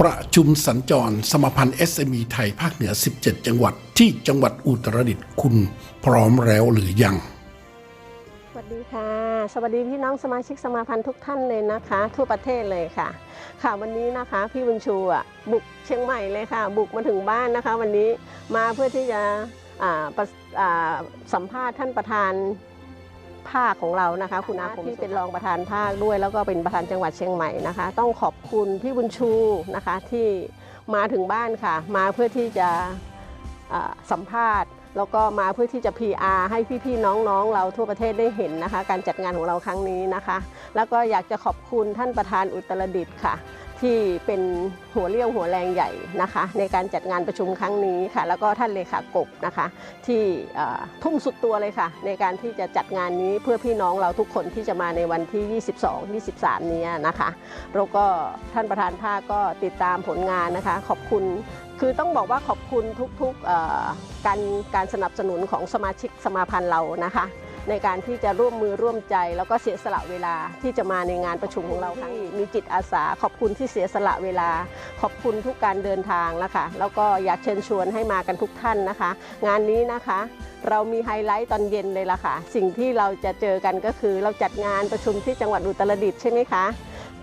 ประชุมสัญจรสมพันธ์ SME ไทยภาคเหนือ 17 จังหวัดที่จังหวัดอุตรดิตถ์คุณพร้อมแล้วหรือยัง สวัสดีค่ะ สวัสดีพี่น้องสมาชิกสมาพันธ์ทุกท่านเลยนะคะ ทั่วประเทศเลยค่ะ ค่ะวันนี้นะคะพี่บุญชูอะบุกเชียงใหม่เลยค่ะ บุกมาถึงบ้านนะคะ วันนี้มาเพื่อที่จะอ่าประสัมภาษณ์ท่านประธาน ภาคของเรานะคะ คุณอาคมที่เป็นรองประธานภาคด้วย แล้วก็เป็นประธานจังหวัดเชียงใหม่นะคะ ต้องขอบคุณพี่บุญชูนะคะที่มาถึงบ้านค่ะ มาเพื่อที่จะอ่าสัมภาษณ์ แล้วก็มาเพื่อที่จะ PR ให้พี่ๆน้องๆ เราทั่วประเทศได้เห็นนะคะ การจัดงานของเราครั้งนี้นะคะ แล้วก็อยากจะขอบคุณท่านประธานอุตรดิตถ์ค่ะ ที่เป็นหัวเรี่ยวหัวแรงใหญ่นะคะ ในการจัดงานประชุมครั้งนี้ค่ะ แล้วก็ท่านเลขากบนะคะ ที่ทุ่มสุดตัวเลยค่ะ ในการที่จะจัดงานนี้เพื่อพี่น้องเราทุกคนที่จะมาในวันที่ 22 23 นี้นะคะแล้วก็ท่านประธานภาคก็ติดตามผลงานนะคะ ขอบคุณคือต้องบอกว่าขอบคุณทุกๆการการสนับสนุนของสมาชิกสมาพันธ์เรานะคะ ในการที่จะร่วมมือร่วมใจ แล้วก็เสียสละเวลาที่จะมาในงานประชุมของเราครั้งนี้มีจิตอาสา ขอบคุณที่เสียสละเวลา ขอบคุณทุกการเดินทางนะคะแล้วก็อยากเชิญชวนให้มากันทุกท่านนะคะ งานนี้นะคะเรามีไฮไลท์ตอนเย็นเลยล่ะค่ะ สิ่งที่เราจะเจอกันก็คือเราจัดงานประชุมที่จังหวัดอุตรดิตถ์ใช่ไหมคะ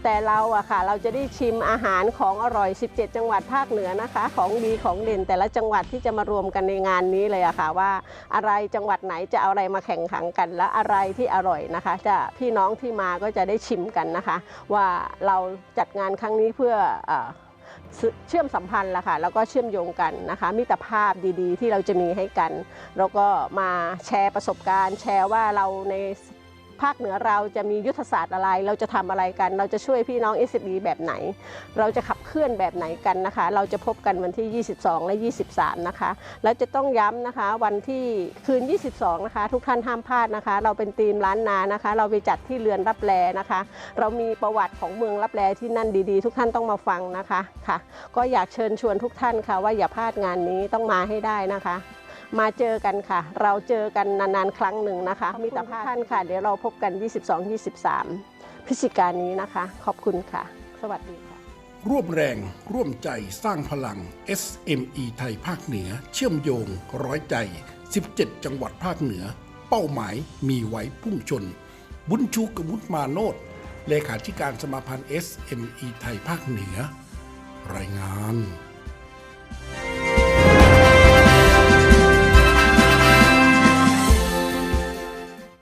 แต่เราอะค่ะ เราจะได้ชิมอาหารของอร่อย 17 จังหวัดภาคเหนือนะคะ ของดีของเด่นแต่ละจังหวัดที่จะมารวมกันในงานนี้เลยอะค่ะ ว่าอะไรจังหวัดไหนจะเอาอะไรมาแข่งขันกัน และอะไรที่อร่อยนะคะ จะพี่น้องที่มาก็จะได้ชิมกันนะคะ ว่าเราจัดงานครั้งนี้เพื่อเอ่อเชื่อมสัมพันธ์ละค่ะ แล้วก็เชื่อมโยงกันนะคะ มิตรภาพดีๆ ที่เราจะมีให้กัน แล้วก็มาแชร์ประสบการณ์ แชร์ว่าเราใน ภาคเหนือเราจะมียุทธศาสตร์อะไร เราจะทำอะไรกัน เราจะช่วยพี่น้อง s อ b แบบไหน เราจะขับเคลื่อนแบบไหนกันนะคะ เราจะพบกันวันที่ 22 และ 23 นะคะ แล้วจะต้องย้ำนะคะวันที่คืน 22 นะคะ ทุกท่านห้ามพลาดนะคะ เราเป็นทีมล้านนานะคะ เราไปจัดที่เรือนรับแลนะคะ เรามีประวัติของเมืองรับแลที่นั่นดีๆ ทุกท่านต้องมาฟังนะคะค่ะ ก็อยากเชิญชวนทุกท่านค่ะว่าอย่าพลาดงานนี้ต้องมาให้ได้นะคะ มาเจอกันค่ะ เราเจอกันนานๆ ครั้งหนึ่งนะคะ มีแต่ท่านค่ะ เดี๋ยวเราพบกัน 22-23 พฤศจิกายนนี้นะคะ ขอบคุณค่ะ สวัสดีค่ะ ร่วมแรงร่วมใจสร้างพลัง SME ไทยภาคเหนือ เชื่อมโยง ร้อยใจ 17 จังหวัดภาคเหนือ เป้าหมายมีไว้พุ่งชน บุญชูกมุตมาโนดเลขาธิการสมาพันธ์ SME ไทยภาคเหนือ รายงาน